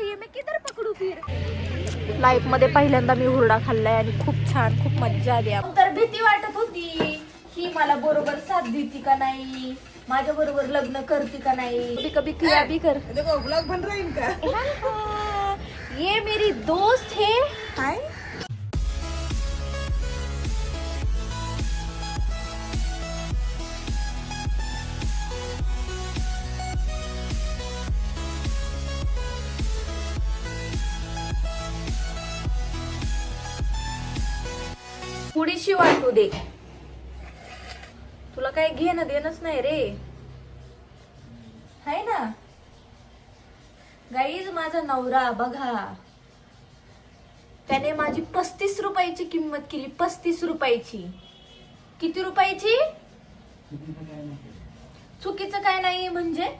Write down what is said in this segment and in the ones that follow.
ये मैं किधर पकडू फिर? लाईफमध्ये पहिल्यांदा मी हुरडा खाल्लाय आणि खूप छान खूप मज्जा आली तर भीती वाटत होती ही मला बरोबर साथ देती का नाही? माझ्या बरोबर लग्न करते का नाही? कभी कभी किया भी कर. देखो ब्लॉग बन रहा है इनका? ये मेरी दोस्त है। हाय पुढीशी वाटू दे. तुला काय घेणं देणंच नाही रे. हाय ना? गाईज माझा नवरा बघा. त्याने माझी पस्तीस रुपयाची किंमत केली पस्तीस रुपयाची. किती रुपयाची? चुकीचं काय नाही म्हणजे?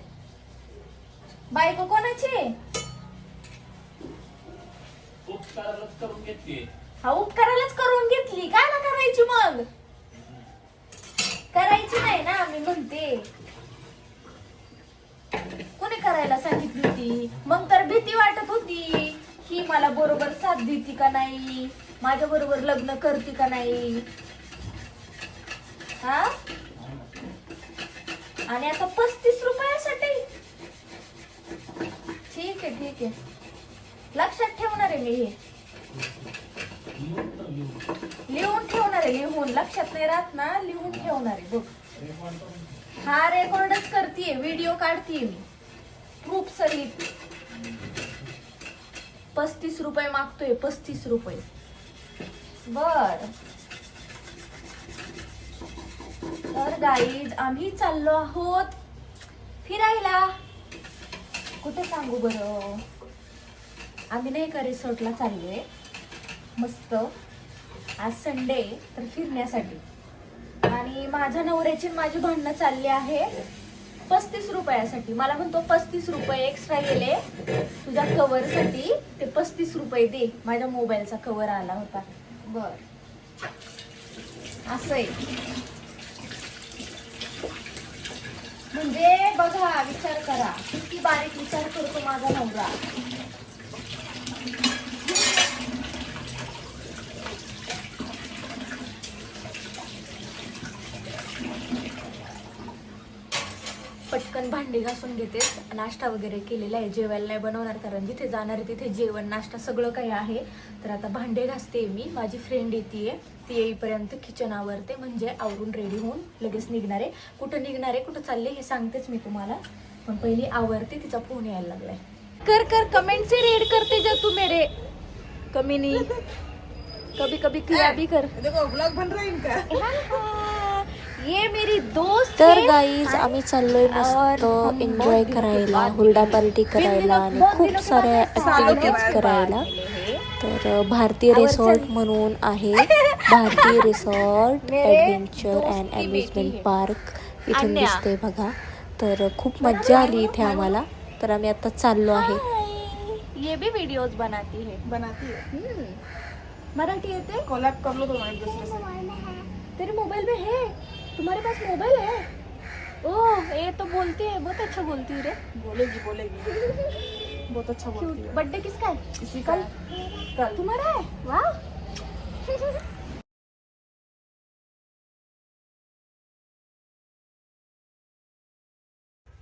बायको कोणाची? हा उपकारालाच करून घेतली काय ना करायची मग करायची नाही ना मी म्हणते कोणी करायला सांगितली होती मग तर भीती वाटत होती. ही मला बरोबर साथ देते का नाही? माझ्या बरोबर लग्न करते का नाही? हा? आणि आता पस्तीस रुपयासाठी? ठीक आहे ठीक आहे. लक्षात ठेवणार आहे मी हे. लिहून ठेवणार आहे लिहून. लक्षात नाही राहत ना लिहून ठेवणार आहे बघ. हा रेकॉर्डच करतीये व्हिडिओ काढतीये मी. प्रूफ सहित पस्तीस रुपये मागतोय पस्तीस रुपये. बर. तर गाईज आम्ही चाललो आहोत फिरायला. कुठे सांगू बरं? आम्ही नाही का रिसॉर्टला चाललोय? मस्त. आज संडे तर फिरण्यासाठी. आणि माझ्या नवऱ्याची माझी भांडणं चालली आहे. पस्तीस रुपयासाठी. मला म्हणतो पस्तीस रुपये एक्स्ट्रा गेले. तुझ्या कव्हरसाठी ते पस्तीस रुपये दे. माझ्या मोबाईलचा कव्हर आला होता. बर. असं आहे. म्हणजे बघा विचार करा. किती बारीक विचार करतो माझा नवरा. पटकन भांडी घासून घेते. नाश्ता वगैरे केलेला आहे. जेवायला नाही बनवणार कारण जिथे जाणार आहे तिथे जेवण नाश्ता सगळं काही आहे. तर आता भांडे घासते मी. माझी फ्रेंड येते ती येईपर्यंत किचन आवरते. म्हणजे आवरून रेडी होऊन लगेच निघणार आहे. कुठं निघणार आहे कुठं चालले हे सांगतेच मी तुम्हाला. पण पहिली आवरते. तिचा फोन यायला लागलाय. कर कर. कमेंट से रेड करते जा तू मेरे. कमी नाही कभी कभी किया भी कर. देखो ब्लॉग बन रहा है इनका. ये मेरी दोस्त तर है. गाईज आम्ही चाललोय मस्त हम एन्जॉय करायला हुरडा पार्टी हैं. करायला आणि खूप साऱ्या हैं. करायला हैं. तर भारतीय रिसॉर्ट म्हणून आहे भारतीय रिसॉर्ट दोस्त अँड अम्युजमेंट है. पार्क इथून. दिसते बघा तर खूप मज्जा आली इथे आम्हाला तर आम्ही आता चाललो आहे. ये भी वीडियोस बनाती है बनाती है. मराठी येते कोलैब कर लो तुम एक दूसरे से तेरे मोबाइल में है तुम्हारे पास मोबाइल है? ओह ये तो बोलती है बहुत अच्छा बोलती है रे। बोलेगी बोलेगी। बहुत अच्छा बोलती है। बर्थडे किसका है? इसी का कल। तुम्हारा है? वाह।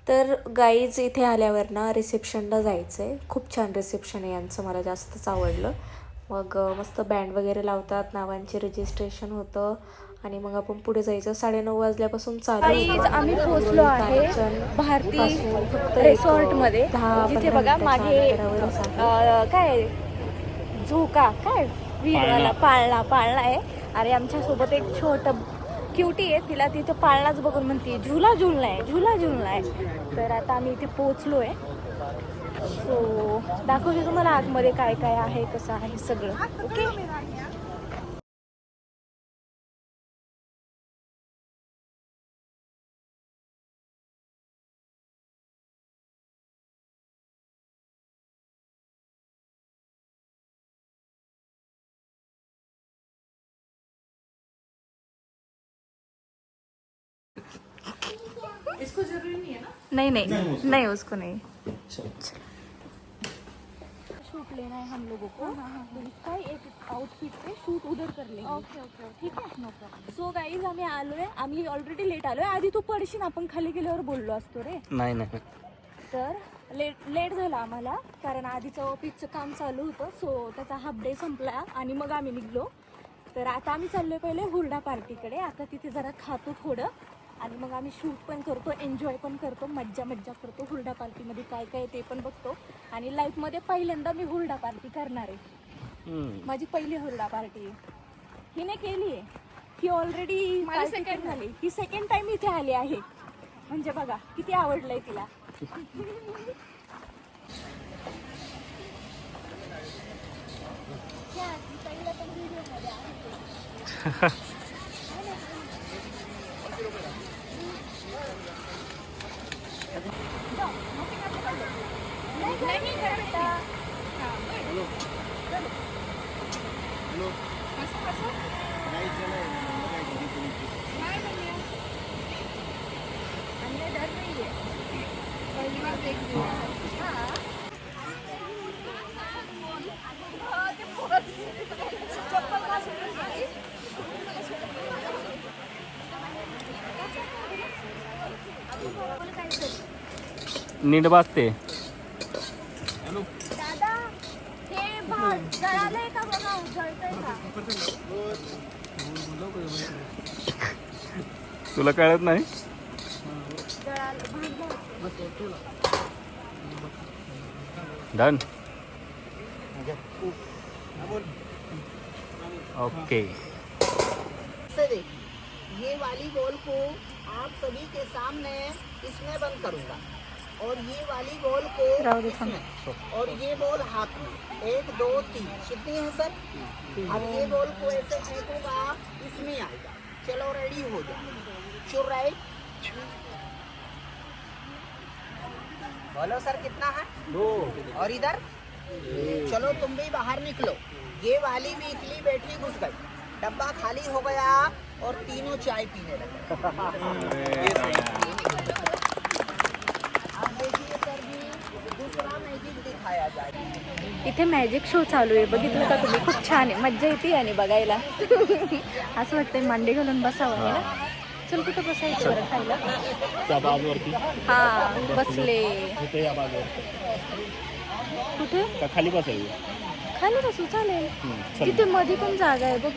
तर गाईज इथे आल्यावर ना रिसेप्शनला जायचं आहे खूप छान रिसेप्शन आहे यांचं मला जास्तच आवडलं. मग मस्त बँड वगैरे लावतात नावांचे रजिस्ट्रेशन होतं. आणि मग आपण पुढे जायचं. साडेनऊ वाजल्यापासून चालू. आम्ही पोहोचलो आहे भारती रिसॉर्टमध्ये जिथे बघा मागे काय झोका काय? वीरवाला पाळणा. पाळणा आहे. अरे आमच्यासोबत एक छोट क्युटी आहे. तिला तिथे पाळणाच बघून म्हणते झुला झुलना आहे झुला झुलना आहे. तर आता आम्ही इथे पोहोचलो आहे सो दाखवते तुम्हाला आतमध्ये काय काय आहे कसं आहे सगळं. ओके इसको जरूरी नहीं है ना? नहीं नहीं नहीं उसको। नहीं शूट लेना है हम लोगों को। तो इसका एक आउटफिट पे शूट उधर कर लेंगे। ओके ओके ठीक आहे नो प्रॉब्लेम सो गाईज आम्ही आलोय आम्ही ऑलरेडी लेट आलोय आधी तू पडशील आपण खाली गेल्यावर बोललो असतो रे. नाही नाही तर लेट लेट झाला आम्हाला कारण आधीचं ऑफिसचं काम चालू होतं. सो त्याचा हाफ डे संपला आणि मग आम्ही निघलो. तर आता आम्ही चाललोय पहिले हुरडा पार्टीकडे आता तिथे जरा खातो थोडं. आणि मग आम्ही शूट पण करतो एन्जॉय पण करतो मज्जा मज्जा करतो हुरडा पार्टीमध्ये काय काय ते पण बघतो. आणि लाईफमध्ये पहिल्यांदा मी हुरडा पार्टी करणार आहे. माझी पहिली हुरडा पार्टी आहे. हिने केली आहे. ही ऑलरेडी माझी second सेकंड झाली. ही सेकंड टाइम इथे आली आहे. म्हणजे बघा किती आवडलंय तिला. असं कसं पहिली बार देख रही हूँ। नीट का तुला कळत नाही. Done okay. ये वाली बॉल को आप सभी के सामने इसमें बंद करूंगा। और ये वाली बॉल को और ये बॉल हाथ में। एक दो तीन। कितनी है सर? अब ये बॉल को ऐसे फेंकूँगा इसमें आएगा चलो रेडी हो जाए चुर राइट बोलो सर कितना है? दो। और इधर? चलो तुम भी बाहर निकलो। ये वाली भी इतनी बैठी घुस गई। डब्बा खाली हो गया और तीनों चाय पीने लगे। इथे मॅजिक शो चालू आहे. बघितलं का तुम्ही? खूप छान आहे. मज्जा येते आणि बघायला. असं वाटतंय मांडे घालून बसावं आहे ना? चल कुठं बसायचं बरं खायला? हा बसले. कुठे? खाली बसायचं? खाली बसू चालेल. तिथे मध्ये पण जागा आहे बघ.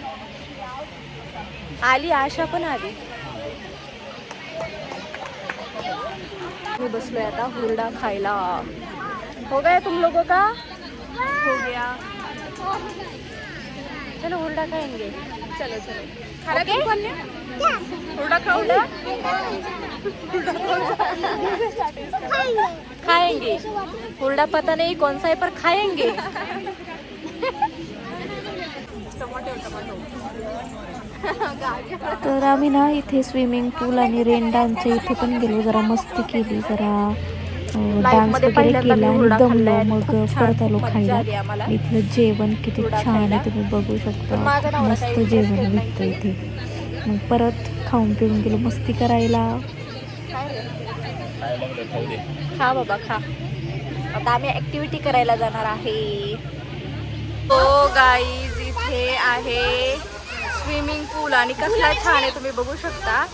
आली आशा पण आली. मी बसलोय आता हुरडा खायला। हो गया तुम लोगों का? हो गया। चलो हुरडा खाएँगे। चलो चलो। खाना तुम कौन ने थोड़ा खाओ खाएँगे। हुरडा पता नहीं कौन सा है पर खाएँगे। Tomato tomato. तर आम्ही ना इथे स्विमिंग पूल आणि रेन डान्सच्या इथे पण गेलो जरा मस्ती केली जरा डान्स वगैरे केला आणि दमलो मग परत आलो खायला. इथलं जेवण किती छान. आहे तुम्ही बघू शकता. मस्त जेवण भेटतं. इथे. मग परत खाऊन पिऊन गेलो मस्ती करायला. खा बाबा खा. आता आम्ही ऍक्टिव्हिटी करायला जाणार आहे. हो गाईज इथे आहे. स्विमिंग पूल आणि कसला छान आहे तुम्ही बघू शकता.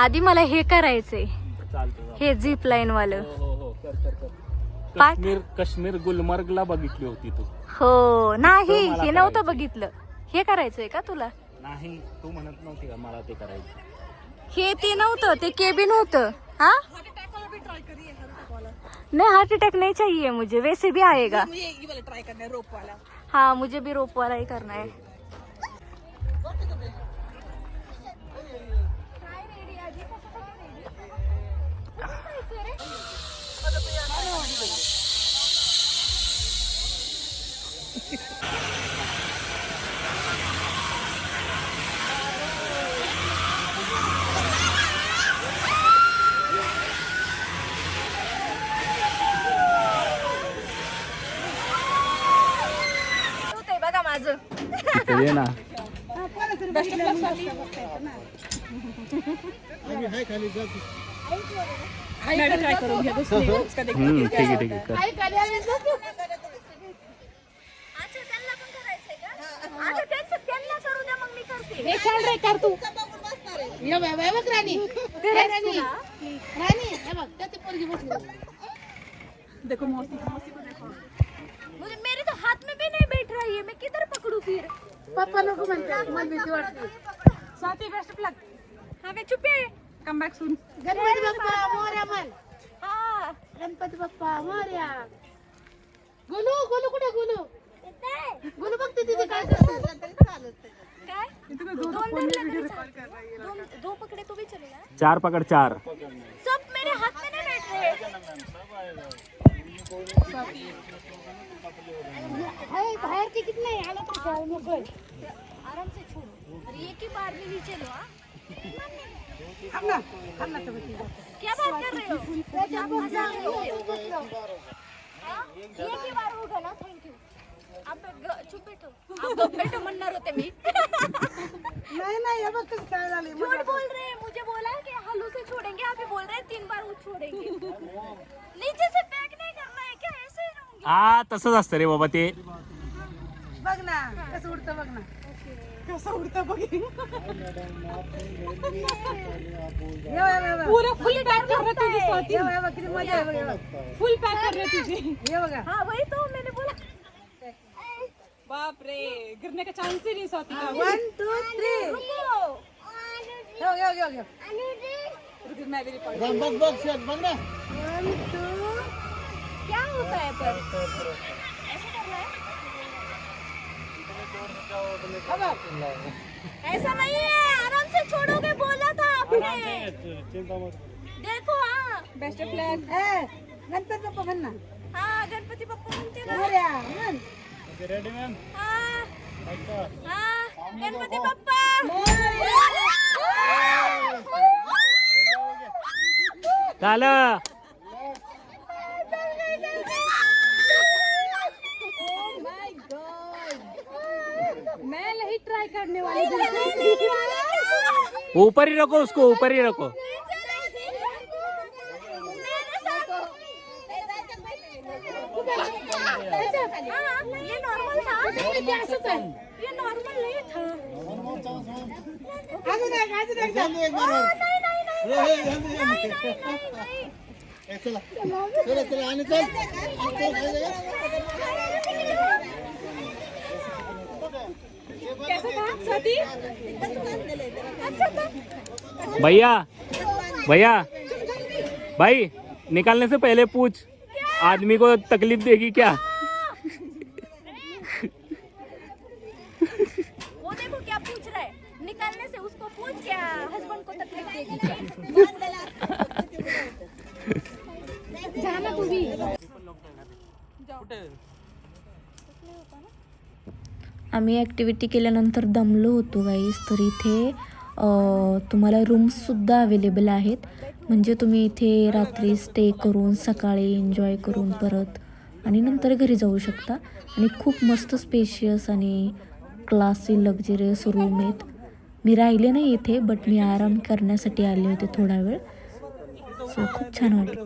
आधी मला हे करायचंय. हे झिप लाईन वालं. हो हो कर कर कर. पाठ? काश्मीर काश्मीर गुलमर्गला बघितली होती तू. हो नाही मला हे नव्हतं. बघितलं. हे करायचंय का तुला? नाही तू म्हणत नव्हती का मला ते करायचं? हे ते नव्हतं ते केबिन होतं. हा? नहीं हार्ट अटैक नहीं चाहिए मुझे. वैसे भी आएगा. मुझे ये वाला ट्राई करना है रोप वाला. हाँ मुझे भी रोप वाला ही करना है. Yeah. करायचंय का आता त्यांचं त्यांना करू द्या मग मी करते हे छान रे कर तू। ये बघ, हे बघ राणी हे राणी राणी हे बघ त्या पोरगी बसली देखो मौसी मौसी को देखो। मुझे मेरे तो हाथ में भी नहीं बैठ रही है मैं किधर पकड़ू फिर? पप्पा नको म्हणते मला भीती वाटते स्वाती बेस्ट प्लग हाँ मैं चुप है। Come back soon Ganpati Bappa Morya म्हण हाँ गणपती बाप्पा मोर्या गुलू गुलू कुठे गुलू गुलू बघते तिथे काय दो पकड़े तो भी चलेगा चार पकड चार। सब मेरे हाथ में नहीं बैठ रहे। बाहेरचे किती नाही आलं तर खेळ मोकळ आराम से छोड़ो। और एक ही बार में नीचे लो हाँ? क्या बात कर रहे हो हाँ? एक बार होगा ना थैंक यू आप चुप बैठो आप बैठो म्हणणार होते मी नाही नाही हे बघ कसं काय झालं झूठ बोल रहे हैं मुझे बोला है कि हलू से छोड़ेंगे आप ही बोल रहे हैं तीन बार वो छोड़ेंगे नीचे से पैक नहीं करना है क्या ऐसे ही हा तसंच असतं रे बाबा ते बघ ना कसं उडतं बघ ना कसं उडतं बघ. पूरा फुल पॅक कर तुझी स्वाती. किती मजा आहे बघ फुल पॅक कर तुझी हे बघा. हाँ वही तो मैंने बोला. बाप रे गिरने का चांस ही नहीं स्वाती का. वन टू थ्री रुको. घेऊ घेऊ घेऊ घेऊ रुक मैं भी रिकॉर्ड बघ बघ शेत बघ ना वन टू क्या होता है पर? है ऐसा नहीं है आराम से छोड़ोगे बोला था आपने देखो हाँ बेस्ट फ्लॅग ए गणपती बाप्पा म्हण ना हाँ गणपति बप्पा म्हणते ना मोरया म्हण हाँ हाँ गणपति बप्पा झालं मैं नहीं ट्राई करने वाली ऊपर ही रखो उसको ऊपर ही रखो। ये नॉर्मल था ये नॉर्मल नहीं था एक बार नहीं नहीं नहीं। चला चला चला आणि चल चल, खाली जा. भैया भैया भाई निकालने से पहले पूछ आदमी को तकलीफ़ देगी क्या? वो देखो क्या पूछ रहा है। निकालने से उसको पूछ क्या हस्बैंड को तकलीफ़ देगी क्या? जाना तू भी। आम्ही ॲक्टिव्हिटी केल्यानंतर दमलो होतो गाईज तर इथे तुम्हाला रूम्ससुद्धा अवेलेबल आहेत. म्हणजे तुम्ही इथे रात्री स्टे करून सकाळी एन्जॉय करून परत आणि नंतर घरी जाऊ शकता. आणि खूप मस्त स्पेशियस आणि क्लासी लक्झरियस रूम आहेत. मी राहिले नाही इथे बट मी आराम करण्यासाठी आले होते थोडा वेळ. सो खूप छान वाटलं.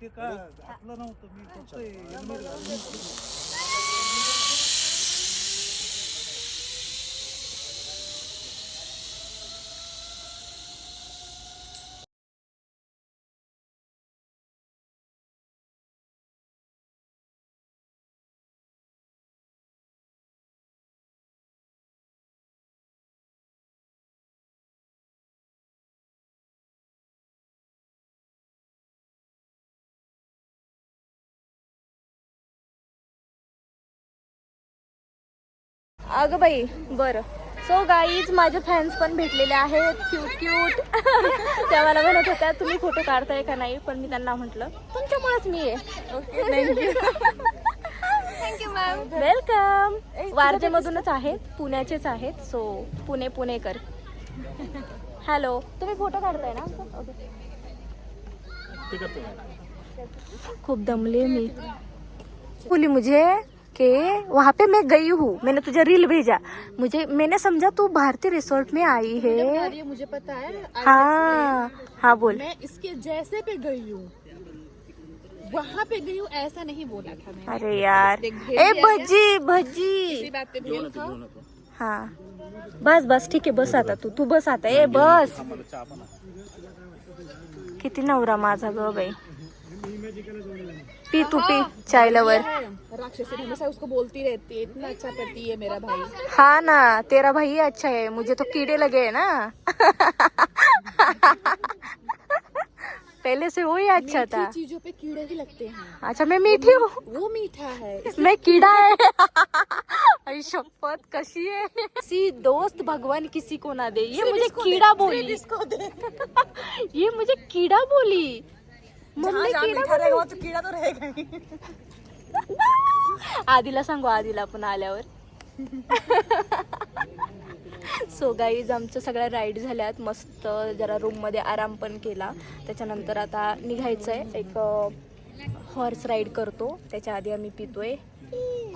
ते काय आपलं नव्हतं मी फक्त अगं बाई बरं. सो गाईज माझे फॅन्स पण भेटलेले आहेत. क्यूट क्यूट त्या मला म्हणत होत्या तुम्ही फोटो काढताय का नाही? पण मी त्यांना म्हटलं तुमच्यामुळेच मी आहे. ओके थँक्यू वेलकम वारजे मधूनच आहेत पुण्याचेच आहेत. सो पुणे पुणेकर हॅलो तुम्ही फोटो काढताय ना? ओके. खूप दमले मी. मुझे. कि वहाँ पे मैं गई हूँ। मैंने तुझे रील भेजा। मुझे मैंने समझा तू भारतीय रिसोर्ट में आई है। मुझे पता है। हाँ हाँ बोल। मैं इसके जैसे पे गई हूँ। वहाँ पे गई हूँ ऐसा नहीं बोला था मैंने। अरे यार। ए भजी भजी। बात पे हाँ। बस बस ठीक है बस आता तू। तू बस आता। ए बस। किती नवरा माझा ग बाई। पी तू पी चाय लवर। राक्षसी हमेशा उसको बोलती रहती है इतना अच्छा पति है मेरा भाई। हाँ ना तेरा भाई अच्छा है मुझे तो कीड़े लगे है ना। पहले से वो ही अच्छा था। चीज़ों पे कीड़े ही लगते हैं। अच्छा मैं मीठी हूँ? वो मीठा है इसमें कीड़ा है। अरे शपथ कशी है? किसी दोस्त भगवान किसी को ना दे ये मुझे कीड़ा बोली। इसको दे। ये मुझे कीड़ा बोली। मम्मी कीड़ा बोली. तो कीड़ा तो रहेगा ही। आधीला सांगू आधीला आपण आल्यावर. सो गाईज आमच्या सगळ्या राईड झाल्यात. मस्त जरा रूममध्ये आराम पण केला. त्याच्यानंतर आता निघायचं आहे एक हॉर्स राईड करतो. त्याच्या आधी आम्ही पितोय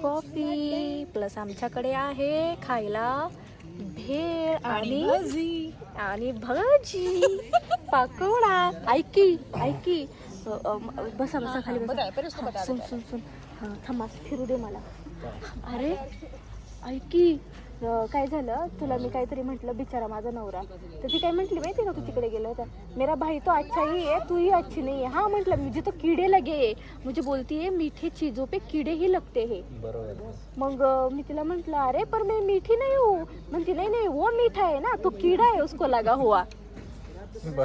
कॉफी प्लस आमच्याकडे आहे खायला भेळ आणि आणि भजी. पकोडा. ऐकी ऐकी. बसा बसा खाली बसा. सुन सुन सुन. हा थांबा फिरू दे मला. अरे ऐकी काय झालं? तुला मी काहीतरी म्हटलं बिचारा माझा नवरा. तर ती काय म्हटली माहिती का तू तिकडे गेलं होता? मेरा भाई तो अच्छा ही है तू ही अच्छी नहीं है. हाँ म्हटलं मुझे तो कीड़े लगे मुझे बोलती है मीठे चीज़ों पे कीड़े ही लगते हैं. मग मी तिला म्हटलं अरे पर मैं मीठी नहीं हूँ. म्हणते नहीं नहीं वो मीठा है ना तो कीड़ा है उसको लगा हुआ. शिट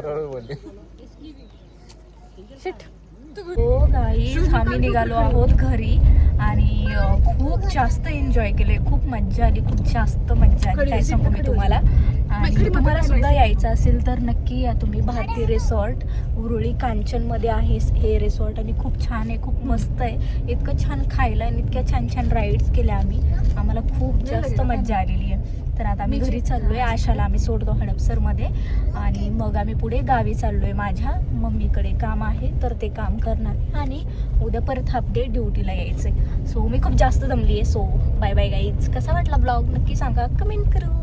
हो गाईज आम्ही निघालो आहोत घरी आणि खूप जास्त एन्जॉय केले खूप मज्जा आली खूप जास्त मज्जा आली काय सांगू मी तुम्हाला. आणि तुम्हाला सुद्धा यायचं असेल तर नक्की या तुम्ही भारतीय रिसॉर्ट उरुळी कांचनमध्ये आहे हे रिसॉर्ट आणि खूप छान आहे खूप मस्त आहे. इतकं छान खायला आणि इतक्या छान छान राईड्स केल्या आम्ही. आम्हाला खूप जास्त मज्जा आलेली आहे. तर आता आम्ही घरी चाललोय. आशाला आम्ही सोडतो हडपसरमध्ये. आणि मग आम्ही पुढे गावी चाललोय. माझ्या मम्मीकडे काम आहे तर ते काम करणार. आणि उद्या परत हाफ डे ड्युटीला यायचंय. सो मी खूप जास्त जमली आहे सो बाय बाय गाईज कसा वाटला ब्लॉग नक्की सांगा. कमेंट करून.